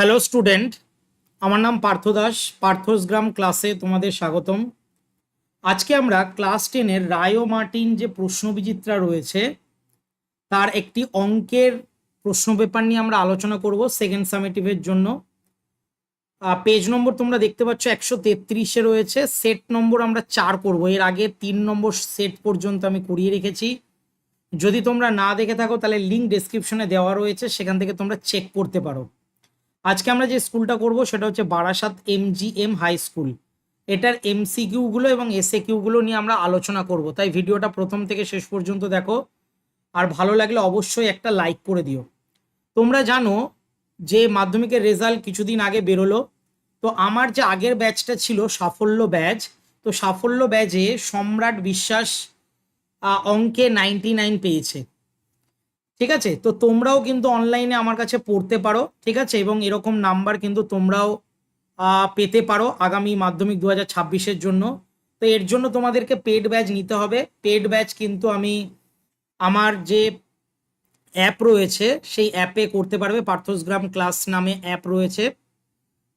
Hello student আমার নাম পার্থ দাস, পার্থসগ্রাম ক্লাসে তোমাদের স্বাগতম। আজকে আমরা ক্লাস টেনের রায়ো মার্টিন যে প্রশ্নবিচিত্রা রয়েছে, তার একটি অঙ্কের প্রশ্ন পেপার নিয়ে আমরা আলোচনা করব সেকেন্ড সামেটিভের জন্য। পেজ নম্বর তোমরা দেখতে পাচ্ছ একশো তেত্রিশে রয়েছে সেট নম্বর আমরা চার করব। এর আগে তিন নম্বর সেট পর্যন্ত আমি করিয়ে রেখেছি। যদি তোমরা না দেখে থাকো, তাহলে লিঙ্ক ডেসক্রিপশনে দেওয়া রয়েছে, সেখান থেকে তোমরা চেক করতে পারো। আজকে আমরা যে স্কুলটা করব সেটা হচ্ছে বারাসাত এমজিএম হাই স্কুল। এটার এমসিকিউগুলো এবং এসএ কিউগুলো নিয়ে আমরা আলোচনা করব। তাই ভিডিওটা প্রথম থেকে শেষ পর্যন্ত দেখো। আর ভালো লাগলে অবশ্যই একটা লাইক করে দিও। তোমরা জানো যে মাধ্যমিকের রেজাল্ট কিছুদিন আগে বেরোলো। তো আমার যে আগের ব্যাচটা ছিল সাফল্য ব্যাচ, তো সাফল্য ব্যাচে সম্রাট বিশ্বাস অঙ্কে নাইনটি নাইন পেয়েছে। ঠিক আছে? তো তোমরাও কিন্তু অনলাইনে আমার কাছে পড়তে পারো, ঠিক আছে? এবং এরকম নাম্বার কিন্তু তোমরাও পেতে পারো আগামী মাধ্যমিক দু হাজার ছাব্বিশের জন্য। তো এর জন্য তোমাদেরকে পেড ব্যাচ নিতে হবে। পেড ব্যাচ কিন্তু আমি, আমার যে অ্যাপ রয়েছে, সেই অ্যাপে করতে পারবে। পার্থসগ্রাম ক্লাস নামে অ্যাপ রয়েছে।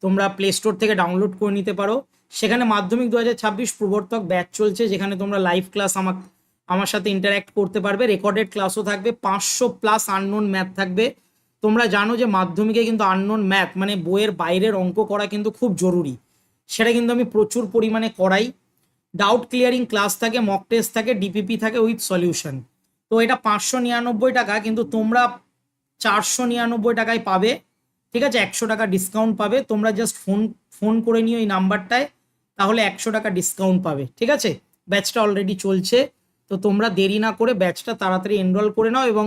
তোমরা প্লে স্টোর থেকে ডাউনলোড করে নিতে পারো। সেখানে মাধ্যমিক দু হাজার ছাব্বিশ প্রবর্তক ব্যাচ চলছে, যেখানে তোমরা লাইভ ক্লাস আমার আমার সাথে ইন্টারাক্ট করতে পারবে রেকর্ডেড ক্লাসও থাকবে, পাঁচশো প্লাস আননোন ম্যাথ থাকবে। তোমরা জানো যে মাধ্যমিকে কিন্তু আননোন ম্যাথ মানে বইয়ের বাইরের অঙ্ক করা কিন্তু খুব জরুরি। সেটা কিন্তু আমি প্রচুর পরিমাণে করাই। ডাউট ক্লিয়ারিং ক্লাস থাকে মক টেস্ট থাকে ডিপিপি থাকে উইথ সলিউশন তো এটা পাঁচশো নিরানব্বই টাকা, কিন্তু তোমরা চারশো নিরানব্বই টাকায় পাবে। ঠিক আছে, একশো টাকা ডিসকাউন্ট পাবে। তোমরা জাস্ট ফোন ফোন করে নিও এই নাম্বারটায় তাহলে একশো টাকা ডিসকাউন্ট পাবে। ঠিক আছে ব্যাচটা অলরেডি চলছে। তো তোমরা দেরি না করে ব্যাচটা তাড়াতাড়ি এনরোল করে নাও এবং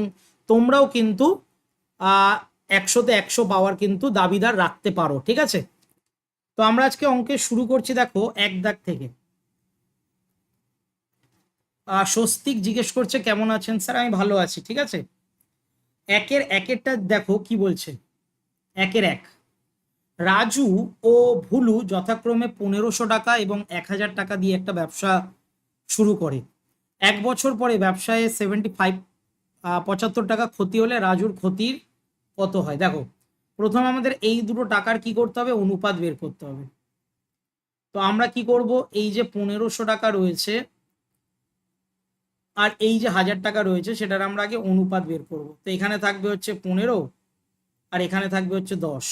তোমরাও কিন্তু একশোতে একশো পাওয়ার কিন্তু দাবিদার রাখতে পারো, ঠিক আছে? তো আমরা আজকে অঙ্কে শুরু করছি, দেখো, এক দাগ থেকে। স্বস্তিক জিজ্ঞেস করছে, কেমন আছেন স্যার? আমি ভালো আছি, ঠিক আছে? একের একেরটা দেখো কি বলছে। একের এক। রাজু ও ভুলু যথাক্রমে পনেরোশো টাকা এবং এক হাজার টাকা দিয়ে একটা ব্যবসা শুরু করে। এক বছর পরে ব্যবসায় সেভেন্টি ফাইভ পঁচাত্তর টাকা ক্ষতি হলে রাজুর ক্ষতির কত হয়? দেখো, প্রথম আমাদের এই দুটো টাকার কি করতে হবে? অনুপাত বের করতে হবে। তো আমরা কি করব? এই যে পনেরোশো টাকা রয়েছে, আর এই যে হাজার টাকা রয়েছে, সেটার আমরা আগে অনুপাত বের করব। তো এখানে থাকবে হচ্ছে পনেরো, আর এখানে থাকবে হচ্ছে দশ।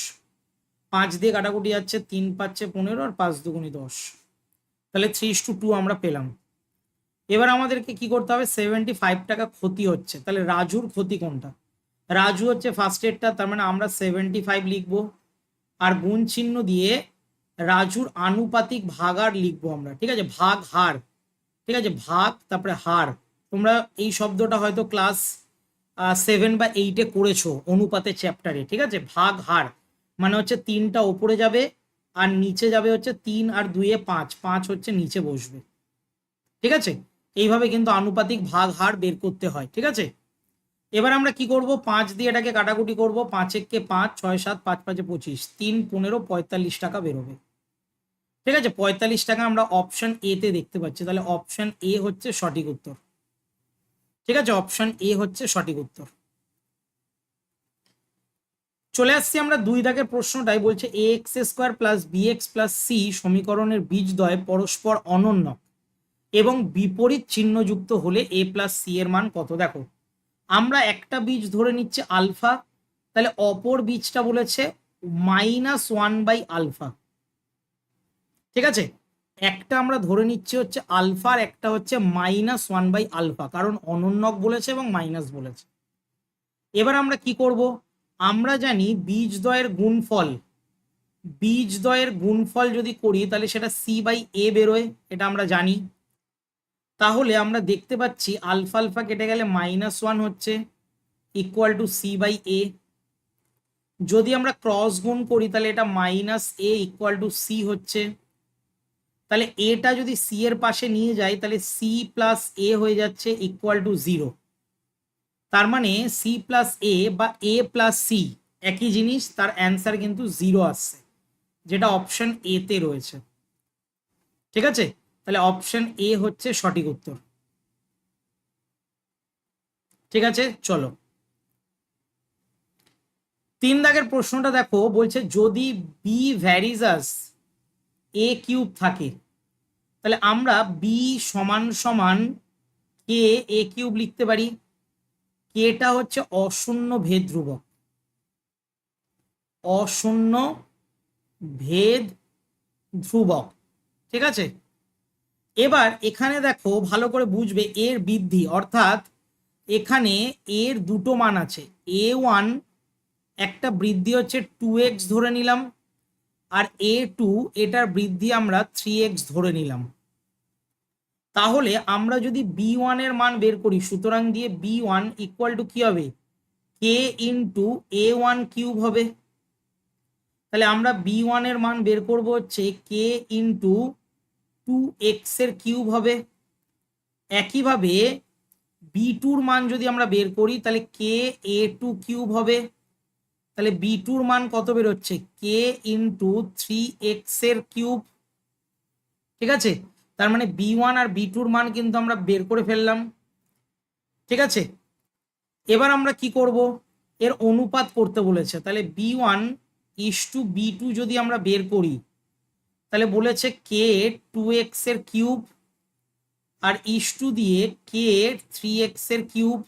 পাঁচ দিয়ে কাটাকুটি যাচ্ছে, তিন পাচ্ছে পনেরো, আর পাঁচ দুগুনি দশ। তাহলে থ্রি টু টু আমরা পেলাম। এবার আমাদেরকে কি করতে হবে? সেভেন্টি ফাইভ টাকা ক্ষতি হচ্ছে। তাহলে রাজুর ক্ষতি কোনটা? রাজু হচ্ছে ফার্স্ট এডটা তার মানে আমরা সেভেন্টি ফাইভ লিখব। আর গুণ চিহ্ন দিয়ে রাজুর আনুপাতিক ভাগার লিখব আমরা, ঠিক আছে? ভাগ হার, ঠিক আছে? ভাগ, তারপরে হার। তোমরা এই শব্দটা হয়তো ক্লাস সেভেন বা এইটে করেছ অনুপাতের চ্যাপ্টারে ঠিক আছে? ভাগ হার মানে হচ্ছে তিনটা ওপরে যাবে আর নিচে যাবে হচ্ছে তিন আর দুইয়ে পাঁচ। পাঁচ হচ্ছে নিচে বসবে, ঠিক আছে? এইভাবে কিন্তু আনুপাতিক ভাগ হার বের করতে হয়, ঠিক আছে? এবার আমরা কি করব? পাঁচ দিয়ে এটাকে কাটাকুটি করব, পাঁচ এককে পাঁচ, ছয় সাত, পাঁচ পাঁচে পঁচিশ, তিন পনেরো, পঁয়তাল্লিশ টাকা বেরোবে। ঠিক আছে? পঁয়তাল্লিশ টাকা আমরা অপশন এ তে দেখতে পাচ্ছি, তাহলে অপশন এ হচ্ছে সঠিক উত্তর। ঠিক আছে? অপশন এ হচ্ছে সঠিক উত্তর। চলে আসছি আমরা দুই দাগের প্রশ্নটাই বলছে a x square plus b x plus c সমীকরণের বীজদ্বয় পরস্পর অনন্য। এবং বিপরীত চিহ্নযুক্ত হলে এ প্লাস সি এর মান কত? দেখো, আমরা একটা বীজ ধরে নিচ্ছে আলফা, তাহলে অপর বীজটা বলেছে মাইনাস ওয়ান বাই আলফা ঠিক আছে? একটা আমরা ধরে নিচ্ছি হচ্ছে আলফার একটা হচ্ছে মাইনাস ওয়ান বাই আলফা কারণ অনন্যক বলেছে এবং মাইনাস বলেছে। এবার আমরা কি করব? আমরা জানি বীজদ্বয়ের গুণফল বীজদ্বয়ের গুণফল যদি করি, তাহলে সেটা সি বাই এ বেরোয়, এটা আমরা জানি। তাহলে আমরা দেখতে পাচ্ছি আলফা আলফা কেটে গেলে মাইনাস ওয়ান হচ্ছে equal to c by a যদি আমরা ক্রস গুণ করি, তাহলে এটা minus a equal to c হচ্ছে। তাহলে এটা যদি সি এর পাশে নিয়ে যাই তাহলে সি প্লাস এ হয়ে যাচ্ছে ইকুয়াল টু জিরো তার মানে সি প্লাস এ বা এ প্লাস সি একই জিনিস, তার অ্যান্সার কিন্তু জিরো আসছে, যেটা অপশন এতে রয়েছে। ঠিক আছে? তাহলে অপশন এ হচ্ছে সঠিক উত্তর। ঠিক আছে, চলো। তিন দাগের প্রশ্নটা দেখো, বলছে যদি বি ভ্যারিজাস এ কিউব থাকে, তাহলে আমরা বি সমান সমান কে এ কিউব লিখতে পারি। কেটা হচ্ছে অশূন্য ভেদ ধ্রুবক। অশূন্য ভেদ ধ্রুবক। ঠিক আছে? এবার এখানে দেখো ভালো করে বুঝবে এর বৃদ্ধি, অর্থাৎ এখানে এর দুটো মান আছে। এ ওয়ান একটা বৃদ্ধি হচ্ছে টু এক্স ধরে নিলাম, আর এ টু এটার বৃদ্ধি আমরা থ্রি এক্স ধরে নিলাম। তাহলে আমরা যদি বি ওয়ানের মান বের করি, সুতরাং দিয়ে বি ওয়ান ইকুয়াল টু কি হবে? K into a one cube হবে। তাহলে আমরা বি ওয়ানের মান বের করব হচ্ছে কে ইন্টু টু এক্সের কিউব হবে। একইভাবে বি টুর মান যদি আমরা বের করি, তাহলে কে এ টু কিউব হবে। তাহলে বি টুর মান কত বেরোচ্ছে? কে ইন্টু থ্রি এক্সের কিউব ঠিক আছে? তার মানে বি ওয়ান আর বি টুর মান কিন্তু আমরা বের করে ফেললাম। ঠিক আছে? এবার আমরা কি করব? এর অনুপাত করতে বলেছে। তাহলে b one is to b two যদি আমরা বের করি তাহলে বলেছে কে টু এক্সের কিউব আর ইস টু দিয়ে কে থ্রি এক্সের কিউব।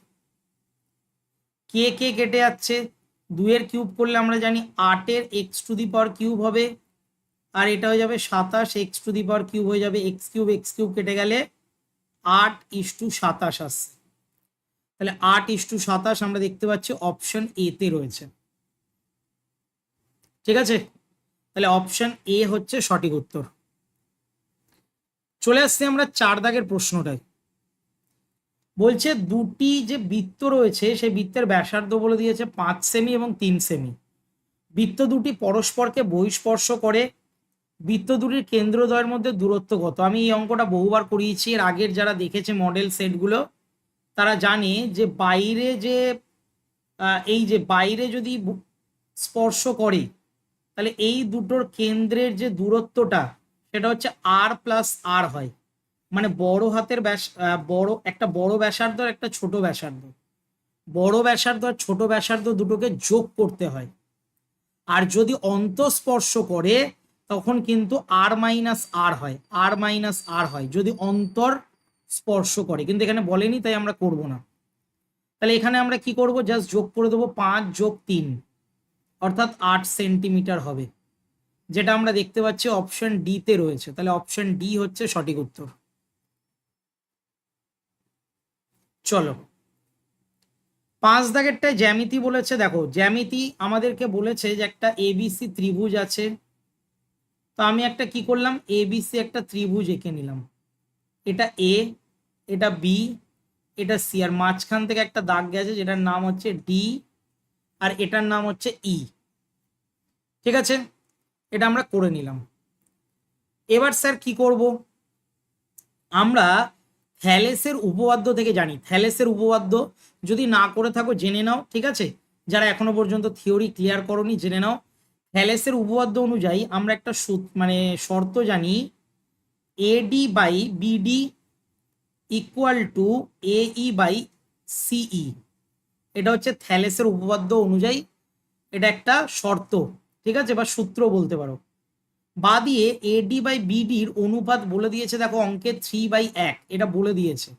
কে কে কেটে যাচ্ছে? দুইয়ের কিউব করলে আমরা জানি আটের x to the power cube হবে। আর এটা হয়ে যাবে সাতাশ x to the power cube হয়ে যাবে এক্স কিউব। এক্স কিউব কেটে গেলে আট ইস টু সাতাশ আসছে। তাহলে আট ইস টু সাতাশ আমরা দেখতে পাচ্ছি অপশন এতে রয়েছে। ঠিক আছে? তাহলে অপশন এ হচ্ছে সঠিক উত্তর। চলে আসছি আমরা চার দাগের প্রশ্নটায়। বলছে দুটি যে বৃত্ত রয়েছে, সেই বৃত্তের ব্যাসার্ধ বলে দিয়েছে পাঁচ সেমি এবং তিন সেমি। বৃত্ত দুটি পরস্পরকে বহিস্পর্শ করে, বৃত্ত দুটির কেন্দ্রদ্বয়ের মধ্যে দূরত্ব কত? আমি এই অঙ্কটা বহুবার করিয়েছি, এর আগের যারা দেখেছে মডেল সেটগুলো তারা জানে যে বাইরে যে এই যে বাইরে যদি স্পর্শ করে তাহলে এই দুটোর কেন্দ্রের যে দূরত্বটা, সেটা হচ্ছে আর প্লাস আর হয়। মানে বড় হাতের ব্যাস বড়, একটা বড় ব্যাসার্ধ আর একটা ছোট ব্যাসার্ধ। বড় ব্যাসার্ধ আর ছোট ব্যাসার্ধ দুটোকে যোগ করতে হয়। আর যদি অন্তঃস্পর্শ করে, তখন কিন্তু আর মাইনাস আর হয় আর মাইনাস আর হয়। যদি অন্তর স্পর্শ করে, কিন্তু এখানে বলেনি, তাই আমরা করব না। তাহলে এখানে আমরা কি করব? জাস্ট যোগ করে দেবো, পাঁচ যোগ তিন। অর্থাৎ আট সেন্টিমিটার হবে, যেটা আমরা দেখতে পাচ্ছি অপশন ডিতে রয়েছে। তাহলে অপশন ডি হচ্ছে সঠিক উত্তর। চলো, পাঁচ দাগেরটায় জ্যামিতি বলেছে, দেখো, জ্যামিতি আমাদেরকে বলেছে যে একটা এবিসি ত্রিভুজ আছে। তো আমি একটা কি করলাম? এবিসি একটা ত্রিভুজ এঁকে নিলাম। এটা এ এটা বি এটা সি আর মাঝখান থেকে একটা দাগ গেছে যেটার নাম হচ্ছে ডি আর এটার নাম হচ্ছে ই ঠিক আছে? এটা আমরা করে নিলাম। এবার স্যার কি করব? আমরা থ্যালেসের উপবাদ্য থেকে জানি। থ্যালেসের উপবাদ্য যদি না করে থাকো, জেনে নাও, ঠিক আছে? যারা এখনও পর্যন্ত থিওরি ক্লিয়ার করনি, জেনে নাও। থ্যালেসের উপবাদ্য অনুযায়ী আমরা একটা মানে শর্ত জানি AD by BD equal to E by CE এটা হচ্ছে থ্যালেসের উপপাদ্য অনুযায়ী এটা একটা শর্ত। ঠিক আছে? বা সূত্র বলতে পারো। বা দিয়ে এডি বাই বিডির অনুপাত বলে দিয়েছে, দেখো অঙ্কে থ্রি বাই এক। এটা বলে দিয়েছে।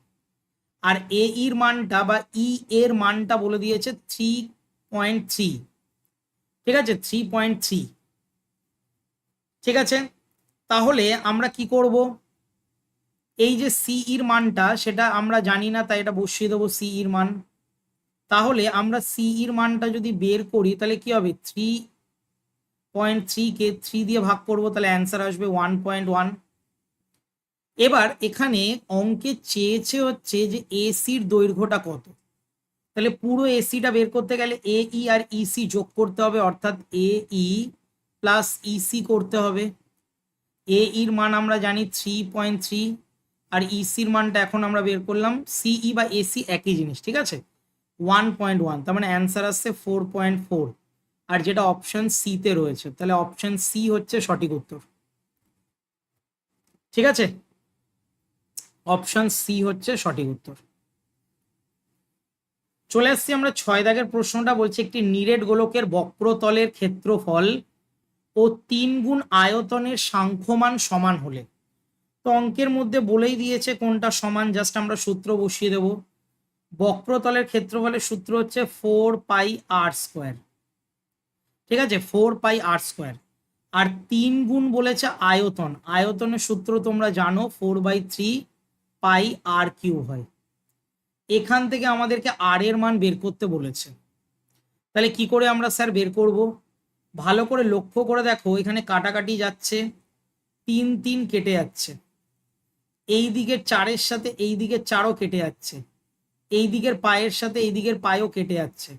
আর এ ইর মানটা বা ই এর মানটা বলে দিয়েছে থ্রি পয়েন্ট থ্রি ঠিক আছে? থ্রি পয়েন্ট থ্রি ঠিক আছে? তাহলে আমরা কি করব? এই যে সি ইর মানটা, সেটা আমরা জানি না, তাই এটা বসিয়ে দেবো সি ইর মান। তাহলে আমরা সি ইর মানটা যদি বের করি, তাহলে কি হবে? থ্রি পয়েন্ট থ্রিকে থ্রি দিয়ে ভাগ করব, তাহলে অ্যান্সার আসবে ওয়ান পয়েন্ট ওয়ান এবার এখানে অঙ্কে চেয়েছে হচ্ছে যে এসির দৈর্ঘ্যটা কত? তাহলে পুরো এসিটা বের করতে গেলে এ ই আর ইসি যোগ করতে হবে, অর্থাৎ এ ই প্লাস ইসি করতে হবে। এ ইর মান আমরা জানি থ্রি পয়েন্ট থ্রি আর ইসির মানটা এখন আমরা বের করলাম সিই বা এসি একই জিনিস, ঠিক আছে? ওয়ান পয়েন্ট ওয়ান তার মানে অ্যান্সার আসছে ফোর পয়েন্ট ফোর আর যেটা অপশন সিতে রয়েছে, তাহলে অপশন সি হচ্ছে সঠিক উত্তর। ঠিক আছে? অপশন সি হচ্ছে সঠিক উত্তর। চলে আসছি আমরা ছয় দাগের প্রশ্নটা, বলছি একটি নিরেট গোলকের বক্রতলের ক্ষেত্রফল ও তিন গুণ আয়তনের সাংখ্যমান সমান হলে। তো অঙ্কের মধ্যে বলেই দিয়েছে কোনটা সমান, জাস্ট আমরা সূত্র বসিয়ে দেব। বক্রতলের ক্ষেত্রফলের সূত্র হচ্ছে ফোর পাই আর স্কোয়ার ঠিক আছে? ফোর পাই আর স্কোয়ার আর তিন গুণ বলেছে আয়তন। আয়তনের সূত্র তোমরা জানো four by three pi r cube হয়। এখান থেকে আমাদেরকে আর এর মান বের করতে বলেছে। তাহলে কি করে আমরা স্যার বের করব? ভালো করে লক্ষ্য করে দেখো, এখানে কাটাকাটি যাচ্ছে, তিন তিন কেটে যাচ্ছে। এই দিকের চারের সাথে এই দিকের চারও কেটে যাচ্ছে। এই দিকের পায়ের সাথে এই দিকের পায়েও কেটে যাচ্ছে।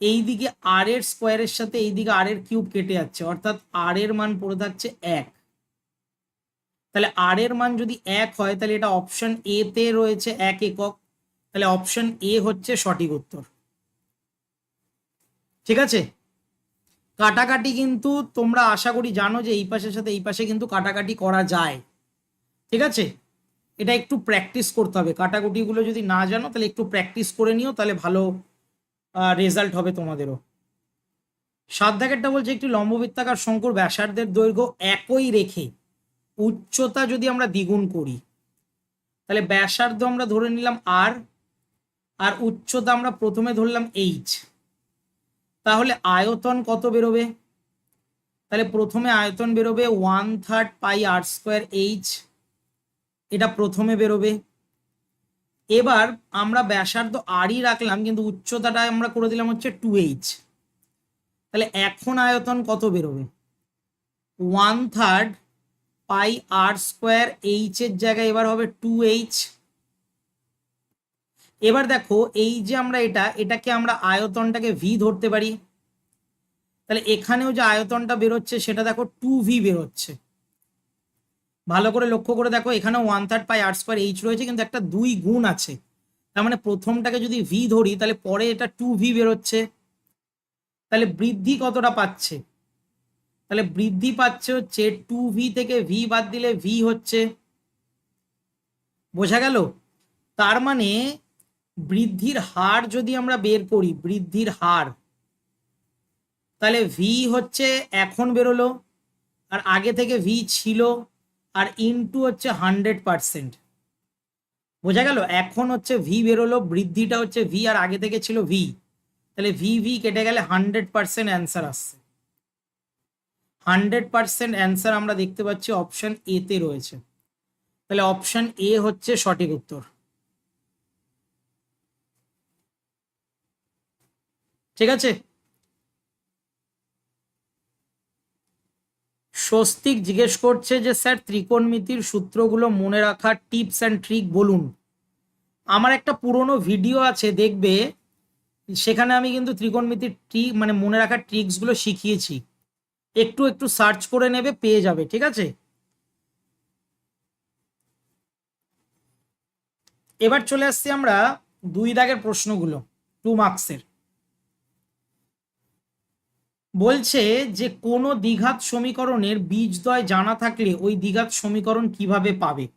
এই দিকে আর এর স্কোয়ারের সাথে এই দিকে আর এর কিউব কেটে যাচ্ছে, অর্থাৎ আর এর মান পড়ে থাকছে এক। তাহলে আর এর মান যদি এক হয়, তাহলে এটা অপশন এ তে রয়েছে এক একক। তাহলে অপশন এ হচ্ছে সঠিক উত্তর। ঠিক আছে? কাটাকাটি কিন্তু তোমরা আশা করি জানো যে এই পাশের সাথে এই পাশে কিন্তু কাটাকাটি করা যায়। ঠিক আছে? এটা একটু প্র্যাকটিস করতে হবে। কাটাকুটিগুলো যদি না জানো, তাহলে একটু প্র্যাকটিস করে নিও, তাহলে ভালো রেজাল্ট হবে তোমাদেরও। সাত বলছে একটি লম্ববৃত্তাকার শঙ্কর ব্যাসার্ধের দৈর্ঘ্য একই রেখে উচ্চতা যদি আমরা দ্বিগুণ করি, তাহলে ব্যাসার্ধ আমরা ধরে নিলাম আর আর উচ্চতা আমরা প্রথমে ধরলাম এইচ তাহলে আয়তন কত বেরোবে? তাহলে প্রথমে আয়তন বেরোবে one third pi r square h এটা প্রথমে বেরোবে। এবার আমরা ব্যাসার্ধ আরই রাখলাম, কিন্তু উচ্চতাটা আমরা করে দিলাম হচ্ছে টু এইচ তাহলে এখন আয়তন কত বেরোবে? One third pi r square h এর জায়গায় এবার হবে টু এইচ এবার দেখো, এই যে আমরা এটা, এটাকে আমরা আয়তনটাকে ভি ধরতে পারি। তাহলে এখানেও যে আয়তনটা বেরোচ্ছে, সেটা দেখো টু ভি বেরোচ্ছে। ভালো করে লক্ষ্য করে দেখো, এখানে one third pi r square h রয়েছে, কিন্তু একটা দুই গুণ আছে। তার মানে প্রথমটাকে যদি ভি ধরি, তাহলে পরে এটা টু ভি বেরোচ্ছে। তাহলে বৃদ্ধি কতটা পাচ্ছে? তাহলে বৃদ্ধি পাচ্ছে হচ্ছে টু ভি থেকে ভি বাদ দিলে ভি হচ্ছে। বোঝা গেল? তার মানে বৃদ্ধির হার যদি আমরা বের করি, বৃদ্ধির হার, তাহলে ভি হচ্ছে এখন বেরোলো, আর আগে থেকে ভি ছিল আর ইনটু হচ্ছে হান্ড্রেড পার্সেন্ট বোঝা গেল? এখন হচ্ছে ভি বেরোলো, বৃদ্ধিটা হচ্ছে ভি আর আগে থেকে ছিল ভি তাহলে ভি ভি কেটে গেলে হান্ড্রেড পার্সেন্ট অ্যান্সার আসছে। হান্ড্রেড পার্সেন্ট অ্যান্সার আমরা দেখতে পাচ্ছি অপশন এতে রয়েছে। তাহলে অপশন এ হচ্ছে সঠিক উত্তর। ঠিক আছে? স্বস্তিক জিজ্ঞেস করছে যে, স্যার, ত্রিকোণমিতির সূত্রগুলো মনে রাখার টিপস অ্যান্ড ট্রিক বলুন। আমার একটা পুরনো ভিডিও আছে, দেখবে। সেখানে আমি কিন্তু ত্রিকোণমিতির ট্রিক মানে মনে রাখার ট্রিক্সগুলো শিখিয়েছি। একটু একটু সার্চ করে নেবে, পেয়ে যাবে, ঠিক আছে? এবার চলে আসছি আমরা দুই দাগের প্রশ্নগুলো, টু মার্কসের। বলছে যে কোনো দ্বিঘাত সমীকরণের বীজদ্বয় জানা থাকলে ওই দ্বিঘাত সমীকরণ কীভাবে পাবে?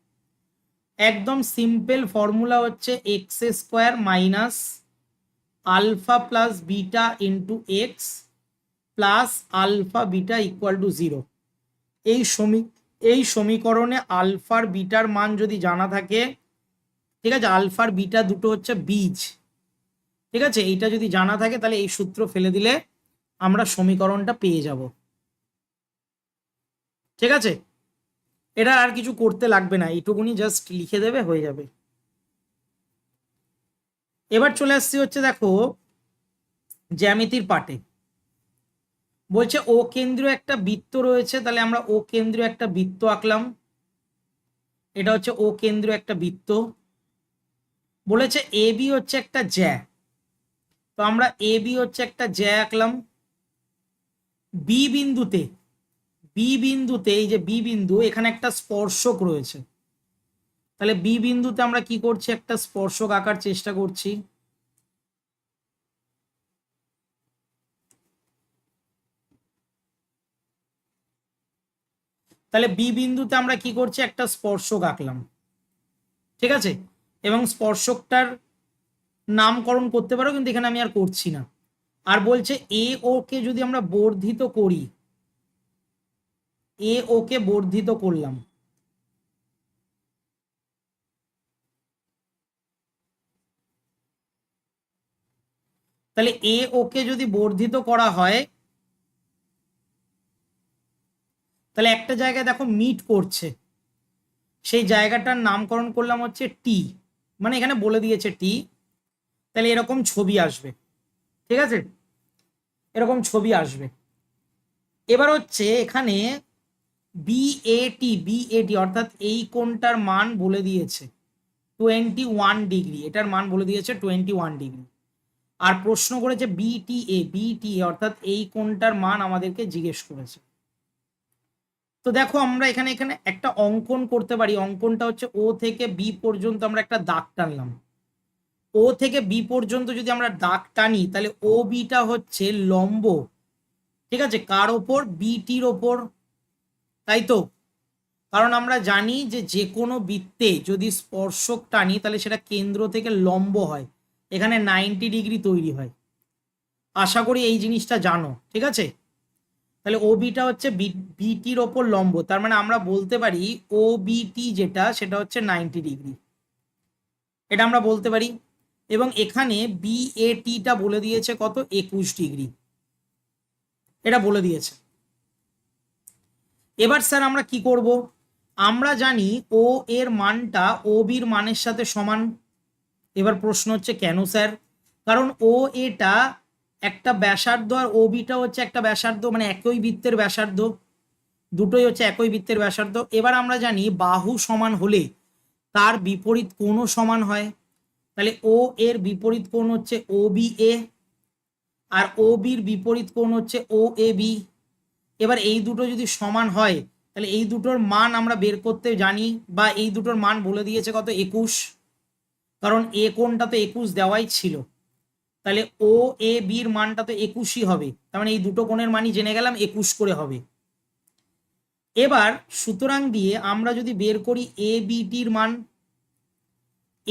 একদম সিম্পল ফর্মুলা হচ্ছে x square minus alpha plus beta into x plus alpha beta equal to zero এই সমী, এই সমীকরণে আলফার বিটার মান যদি জানা থাকে, ঠিক আছে? আলফার বিটা দুটো হচ্ছে বীজ। ঠিক আছে? এইটা যদি জানা থাকে, তাহলে এই সূত্র ফেলে দিলে আমরা সমীকরণটা পেয়ে যাব। ঠিক আছে? এটা আর কিছু করতে লাগবে না, এইটুকুনি জাস্ট লিখে দেবে, হয়ে যাবে। এবার চলে আসছি হচ্ছে দেখো, জ্যামিতির পাটে বলছে ও কেন্দ্রীয় একটা বৃত্ত রয়েছে, তাহলে আমরা ও কেন্দ্রীয় একটা বৃত্ত আঁকলাম। এটা হচ্ছে ও কেন্দ্রীয় একটা বৃত্ত। বলেছে এ বি হচ্ছে একটা জ্যা। তো আমরা এ বি হচ্ছে একটা জ্যা আঁকলাম। বি বিন্দুতে বি বিন্দুতে, এই যে বি বিন্দু, এখানে একটা স্পর্শক রয়েছে। তাহলে বি বিন্দুতে আমরা কি করছি? একটা স্পর্শক আঁকার চেষ্টা করছি। তাহলে বি বিন্দুতে আমরা কি করছি? একটা স্পর্শক আঁকলাম। ঠিক আছে? এবং স্পর্শকটার নামকরণ করতে পারো, কিন্তু এখানে আমি আর করছি না। আর বলছে এ ওকে যদি আমরা বর্ধিত করি, এ ওকে বর্ধিত করলাম। তাহলে এ ওকে যদি বর্ধিত করা হয়, তাহলে একটা জায়গায় দেখো মিট করছে। সেই জায়গাটার নামকরণ করলাম হচ্ছে টি মানে এখানে বলে দিয়েছে টি তাহলে এরকম ছবি আসবে। ঠিক আছে? এরকম ছবি আসবে। এবার হচ্ছে এখানে বিএটি বিএটি অর্থাৎ এই কোণটার মান বলে দিয়েছে। টোয়েন্টি ওয়ান ডিগ্রি এটার মান বলে দিয়েছে টোয়েন্টি ওয়ান ডিগ্রি আর প্রশ্ন করেছে বিটিএ বিটিএ অর্থাৎ এই কোণটার মান আমাদেরকে জিজ্ঞেস করেছে। তো দেখো, আমরা এখানে এখানে একটা অঙ্কন করতে পারি। অঙ্কনটা হচ্ছে ও থেকে বি পর্যন্ত আমরা একটা দাগ টানলাম। ও থেকে বি পর্যন্ত যদি আমরা দাগ টানি, তাহলে ও বিটা হচ্ছে লম্ব। ঠিক আছে? কার ওপর? বিটির ওপর। তাই তো? কারণ আমরা জানি যে যে কোনো বৃত্তে যদি স্পর্শক টানি, তাহলে সেটা কেন্দ্র থেকে লম্ব হয়। এখানে নাইনটি ডিগ্রি তৈরি হয়। আশা করি এই জিনিসটা জানো। ঠিক আছে? তাহলে ও বিটা হচ্ছে বিটির ওপর লম্ব। তার মানে আমরা বলতে পারি ও বিটি যেটা, সেটা হচ্ছে নাইনটি ডিগ্রি। এটা আমরা বলতে পারি। এবং এখানে বিএটিটা বলে দিয়েছে কত? একুশ ডিগ্রি। এটা বলে দিয়েছে। এবার স্যার আমরা কি করব? আমরা জানি ও এর মানটা ও বির মানের সাথে সমান। এবার প্রশ্ন হচ্ছে কেন স্যার? কারণ ও এটা একটা ব্যাসার্ধ আর ও বিটা হচ্ছে একটা ব্যাসার্ধ মানে একই বৃত্তের ব্যাসার্ধ। দুটোই হচ্ছে একই বৃত্তের ব্যাসার্ধ। এবার আমরা জানি বাহু সমান হলে তার বিপরীত কোণও সমান হয়। তাহলে ও এর বিপরীত কোণ হচ্ছে ও বি এ আর ও বির বিপরীত কোণ হচ্ছে ও এ বি এবার এই দুটো যদি সমান হয়, তাহলে এই দুটোর মান আমরা বের করতে জানি বা এই দুটোর মান বলে দিয়েছে কত? একুশ। কারণ এ কোণটা তো একুশ দেওয়াই ছিল। তাহলে ও এ বির মানটা তো একুশই হবে। তার মানে এই দুটো কোণের মানই জেনে গেলাম একুশ করে হবে। এবার সুতরাং দিয়ে আমরা যদি বের করি এ বিটির মান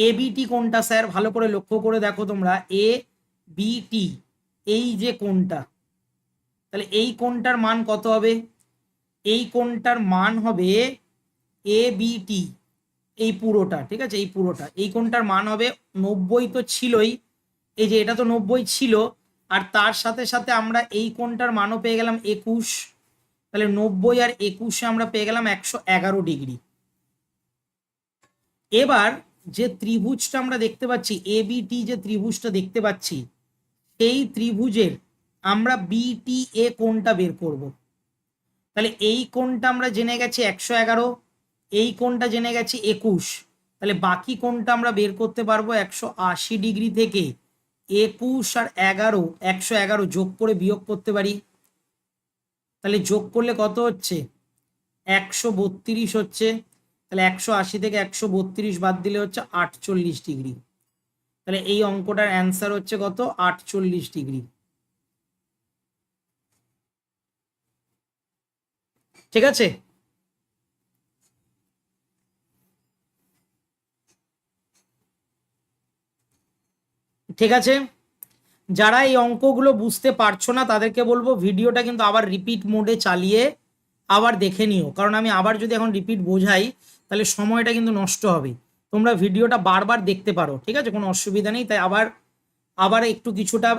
এ বিটি কোনটা, স্যার? ভালো করে লক্ষ্য করে দেখো তোমরা। এ বিটি এই যে কোনটা, তাহলে এই কোনটার মান কত হবে? এই কোনটার মান হবে এ বিটি এই পুরোটা, ঠিক আছে? এই পুরোটা, এই কোনটার মান হবে নব্বই তো ছিলই, এই যে এটা তো নব্বই ছিল, আর তার সাথে সাথে আমরা এই কোনটার মানও পেয়ে গেলাম একুশ, তাহলে নব্বই আর একুশে আমরা পেয়ে গেলাম একশো এগারো ডিগ্রি। এবার যে ত্রিভুজটা আমরা দেখতে পাচ্ছি এ বিটি যে ত্রিভুজটা দেখতে পাচ্ছি এই ত্রিভুজের আমরা বিটি এ কোনটা বের করব। তাহলে এই কোনটা আমরা জেনে গেছি একশো এগারো, এই কোনটা জেনে গেছি একুশ। তাহলে বাকি কোনটা আমরা বের করতে পারব একশো আশি ডিগ্রি থেকে একুশ আর এগারো, একশো এগারো যোগ করে বিয়োগ করতে পারি। তাহলে যোগ করলে কত হচ্ছে? একশো বত্রিশ হচ্ছে। তাহলে একশো আশি থেকে একশো বত্রিশ বাদ দিলে হচ্ছে আটচল্লিশ ডিগ্রি। তাহলে এই অঙ্কটার অ্যান্সার হচ্ছে কত? আটচল্লিশ ডিগ্রি। ঠিক আছে? ঠিক আছে? যারা এই অঙ্কগুলো বুঝতে পারছ না, তাদেরকে বলব ভিডিওটা কিন্তু আবার রিপিট মোডে চালিয়ে আবার দেখে নিও। কারণ আমি আবার যদি এখন রিপিট বোঝাই তাহলে সময়টা কিন্তু নষ্ট হবে তোমরা ভিডিওটা বারবার দেখতে পারো, ঠিক আছে? কোনো অসুবিধা নেই। তাই আবার আবার একটু কিছুটা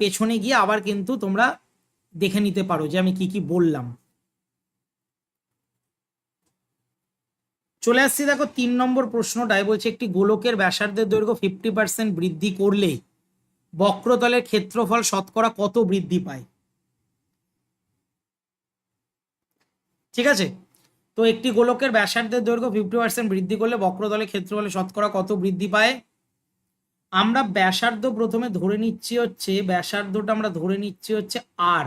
পেছনে গিয়ে আবার কিন্তু তোমরা দেখে নিতে পারো যে আমি কি কি বললাম। চলে আসছি দেখো তিন নম্বর প্রশ্নটায়। বলছে, একটি গোলকের ব্যাসার্ধের দৈর্ঘ্য ফিফটি পার্সেন্ট বৃদ্ধি করলে বক্রতলের ক্ষেত্রফল শতকরা কত বৃদ্ধি পায়? ঠিক আছে? তো একটি গোলকের ব্যাসার্ধের দৈর্ঘ্য ফিফটি পার্সেন্ট বৃদ্ধি করলে বক্রতলের ক্ষেত্রফলে শতকরা কত বৃদ্ধি পায়? আমরা ব্যাসার্ধ প্রথমে ধরে নিচ্ছি হচ্ছে, ব্যাসার্ধটা আমরা ধরে নিচ্ছি হচ্ছে আর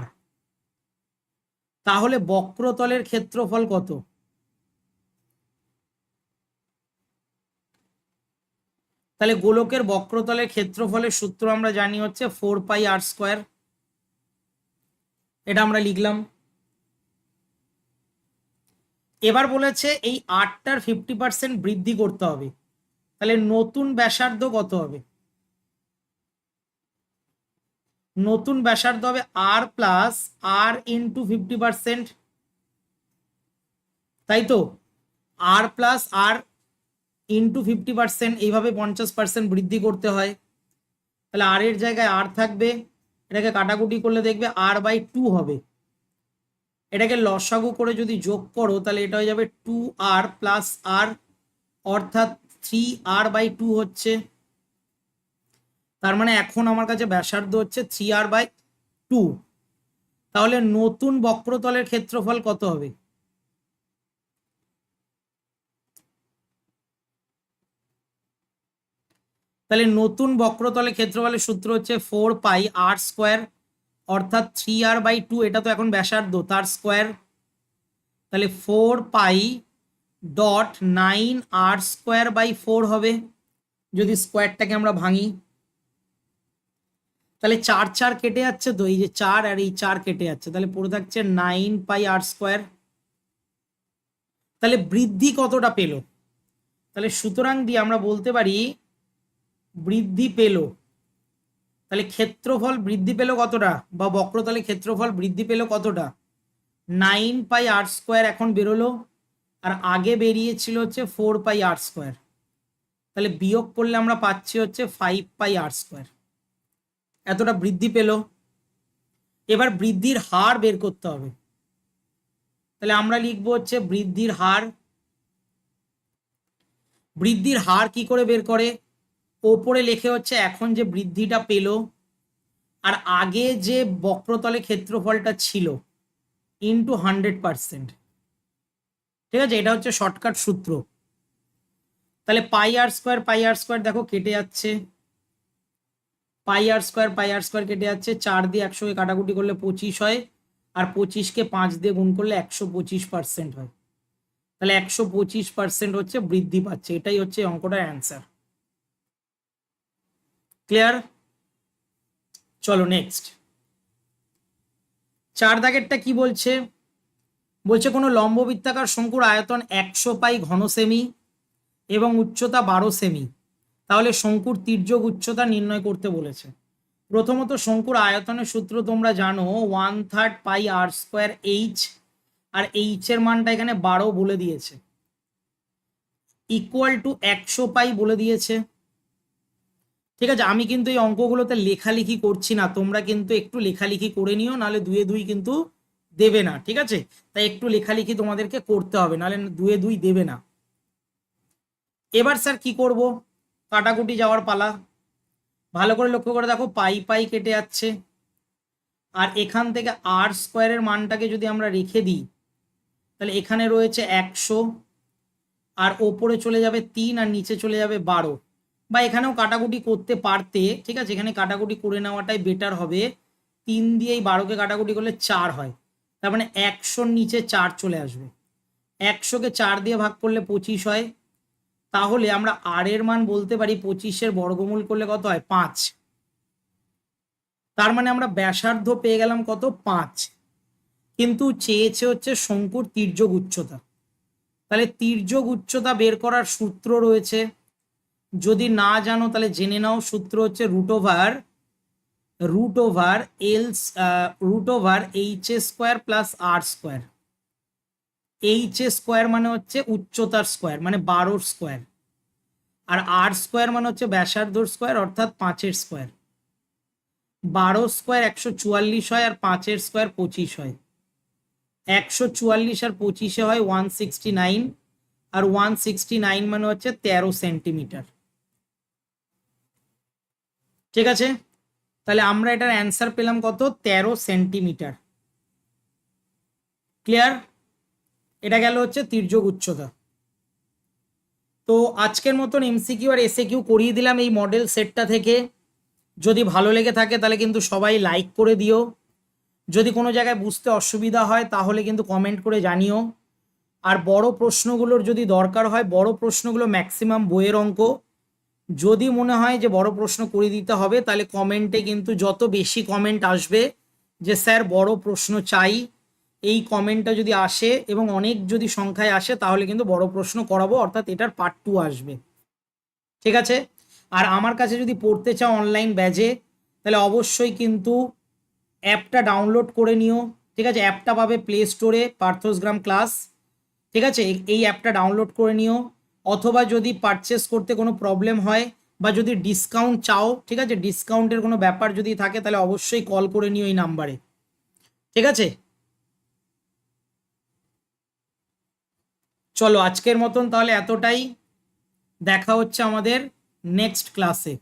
তাহলে বক্রতলের ক্ষেত্রফল কত? তাহলে গোলকের বক্রতলের ক্ষেত্রফলের সূত্র আমরা জানি হচ্ছে ফোর পাই আর স্কোয়ার এটা আমরা লিখলাম। এবার বলেছে এই আটটার ফিফটি পার্সেন্ট বৃদ্ধি করতে হবে। তাহলে নতুন ব্যাসার্ধ কত হবে? নতুন ব্যাসার্ধ হবে r plus r into fifty percent তাই তো? R plus r into fifty percent এইভাবে পঞ্চাশ পার্সেন্ট বৃদ্ধি করতে হয়। তাহলে আর এর জায়গায় আর থাকবে। এটাকে কাটাকুটি করলে দেখবে আর বাই টু হবে। এটাকে লসাগু করে যদি যোগ করো, তাহলে এটা হয়ে যাবে টু আর প্লাস আর অর্থাৎ থ্রি আর বাই টু হচ্ছে, তার মানে এখন আমার কাছে ব্যাসার্ধ হচ্ছে থ্রি আর বাই টু তাহলে নতুন বক্রতলের ক্ষেত্রফল কত হবে? তাহলে নতুন বক্রতলের ক্ষেত্রফলের সূত্র হচ্ছে ফোর পাই আর স্কোয়ার অর্থাৎ থ্রি আর বাই টু এটা তো এখন ব্যাসার্ধ, তার স্কোয়ার তাহলে four pi dot nine r square by four হবে, যদি স্কোয়ারটাকে আমরা ভাঙি। তাহলে চার চার কেটে যাচ্ছে তো, এই যে চার আর এই চার কেটে যাচ্ছে, তাহলে পড়ে থাকছে নাইন পাই আর স্কোয়ার তাহলে বৃদ্ধি কতটা পেল? তাহলে সুতরাং দিয়ে আমরা বলতে পারি, বৃদ্ধি পেল। তাহলে ক্ষেত্রফল বৃদ্ধি পেল কতটা? বা বক্রতলে ক্ষেত্রফল বৃদ্ধি পেল কতটা? নাইন পাই আর স্কোয়ার এখন বেরোলো, আর আগে বেরিয়েছিল হচ্ছে ফোর পাই আর স্কোয়ার তাহলে বিয়োগ করলে আমরা পাচ্ছি হচ্ছে ফাইভ পাই আর স্কোয়ার এতটা বৃদ্ধি পেল। এবার বৃদ্ধির হার বের করতে হবে। তাহলে আমরা লিখব হচ্ছে বৃদ্ধির হার। বৃদ্ধির হার কি করে বের করে? ওপরে লেখে হচ্ছে, এখন যে বৃদ্ধিটা পেল, আর আগে যে বক্রতলে ক্ষেত্রফলটা ছিল ইন্টু হান্ড্রেড পার্সেন্ট ঠিক আছে? এটা হচ্ছে শর্টকাট সূত্র। তাহলে পাই আর স্কোয়ার পাই আর স্কোয়ার দেখো কেটে যাচ্ছে। পাই আর স্কোয়ার পাই আর স্কোয়ার কেটে যাচ্ছে। চার দিয়ে একশোকে কাটাকুটি করলে পঁচিশ হয়, আর পঁচিশকে পাঁচ দিয়ে গুণ করলে একশো পঁচিশ পার্সেন্ট হয়। তাহলে একশো পঁচিশ পার্সেন্ট হচ্ছে বৃদ্ধি পাচ্ছে। এটাই হচ্ছে অঙ্কটার অ্যান্সার ক্লিয়ার চলো নেক্সট চার দাগেরটা কি বলছে? বলছে কোনো লম্ব বৃত্তাকার শঙ্কুর আয়তন একশো পাই ঘন সেমি এবং উচ্চতা বারো সেমি। তাহলে শঙ্কুর তির্যক উচ্চতা নির্ণয় করতে বলেছে। প্রথমত শঙ্কুর আয়তনের সূত্র তোমরা জানো one third pi r square h আর এইচ এর মানটা এখানে বারো বলে দিয়েছে। ইকুয়াল টু একশো পাই বলে দিয়েছে। ঠিক আছে, আমি কিন্তু এই অঙ্কগুলোতে লেখালেখি করছি না, তোমরা কিন্তু একটু লেখালেখি করে নিও, নাহলে দুয়ে দুই কিন্তু দেবে না, ঠিক আছে? তাই একটু লেখালেখি তোমাদেরকে করতে হবে, নাহলে দুয়ে দুই দেবে না। এবার স্যার কি করব? কাটাকুটি যাওয়ার পালা। ভালো করে লক্ষ্য করে দেখো, পাই পাই কেটে যাচ্ছে। আর এখান থেকে আর স্কোয়ারের মানটাকে যদি আমরা রেখে দিই, তাহলে এখানে রয়েছে একশো, আর ওপরে চলে যাবে তিন, আর নিচে চলে যাবে বারো। বা এখানেও কাটাকুটি করতে পারতে, ঠিক আছে? এখানে কাটাকুটি করে নেওয়াটাই বেটার হবে। তিন দিয়ে এই বারোকে কাটাকুটি করলে চার হয়। তার মানে একশোর নিচে চার চলে আসবে। একশোকে চার দিয়ে ভাগ করলে পঁচিশ হয়। তাহলে আমরা আর এর মান বলতে পারি পঁচিশের বর্গমূল করলে কত হয়? পাঁচ। তার মানে আমরা ব্যাসার্ধ পেয়ে গেলাম কত? পাঁচ। কিন্তু চেয়েছে হচ্ছে শঙ্কুর তির্যক উচ্চতা। তাহলে তির্যক উচ্চতা বের করার সূত্র রয়েছে যদি না জানো, তাহলে জেনে নাও, সূত্র হচ্ছে root over root over l root over h a square plus r square h a square মানে হচ্ছে উচ্চতার স্কোয়ার মানে বারোর স্কোয়ার আর আর স্কোয়ার মানে হচ্ছে ব্যাসার্ধর স্কোয়ার অর্থাৎ পাঁচের স্কোয়ার বারো স্কোয়ার একশো চুয়াল্লিশ হয় আর পাঁচের স্কোয়ার পঁচিশ হয়। একশো চুয়াল্লিশ আর পঁচিশে হয় ওয়ান সিক্সটি নাইন আর ওয়ান সিক্সটি নাইন মানে হচ্ছে তেরো সেন্টিমিটার ঠিক আছে? তাহলে আমরা এটার অ্যান্সার পেলাম কত? তেরো সেন্টিমিটার ক্লিয়ার এটা গেল হচ্ছে তির্যক উচ্চতা। তো আজকের মতন এমসিকিউ আর এসে কিউ করিয়ে দিলাম এই মডেল সেটটা থেকে। যদি ভালো লেগে থাকে তাহলে কিন্তু সবাই লাইক করে দিও। যদি কোনো জায়গায় বুঝতে অসুবিধা হয় তাহলে কিন্তু কমেন্ট করে জানিও। আর বড় প্রশ্নগুলোর যদি দরকার হয়, বড় প্রশ্নগুলো ম্যাক্সিমাম বইয়ের অঙ্ক। যদি মনে হয় যে বড় প্রশ্ন করে দিতে হবে, তাহলে কমেন্টে কিন্তু যত বেশি কমেন্ট আসবে যে, স্যার, বড় প্রশ্ন চাই। এই কমেন্টটা যদি আসে এবং অনেক যদি সংখ্যায় আসে, তাহলে কিন্তু বড় প্রশ্ন করাবো, অর্থাৎ এটার পার্ট টু আসবে। ঠিক আছে? আর আমার কাছে যদি পড়তে চাও অনলাইন ব্যাজে তাহলে অবশ্যই কিন্তু অ্যাপটা ডাউনলোড করে নিও। ঠিক আছে? অ্যাপটা পাবে প্লে স্টোরে পার্থসগ্রাম ক্লাস ঠিক আছে? এই- অ্যাপটা ডাউনলোড করে নিও। অথবা যদি পারচেস করতে কোনো প্রবলেম হয় বা যদি ডিসকাউন্ট চাও, ঠিক আছে? ডিসকাউন্টের কোনো ব্যাপার যদি থাকে, তাহলে অবশ্যই কল করে নিও এই নাম্বারে ঠিক আছে? চলো, আজকের মতন তাহলে এতটাই। দেখা হচ্ছে আমাদের নেক্সট ক্লাসে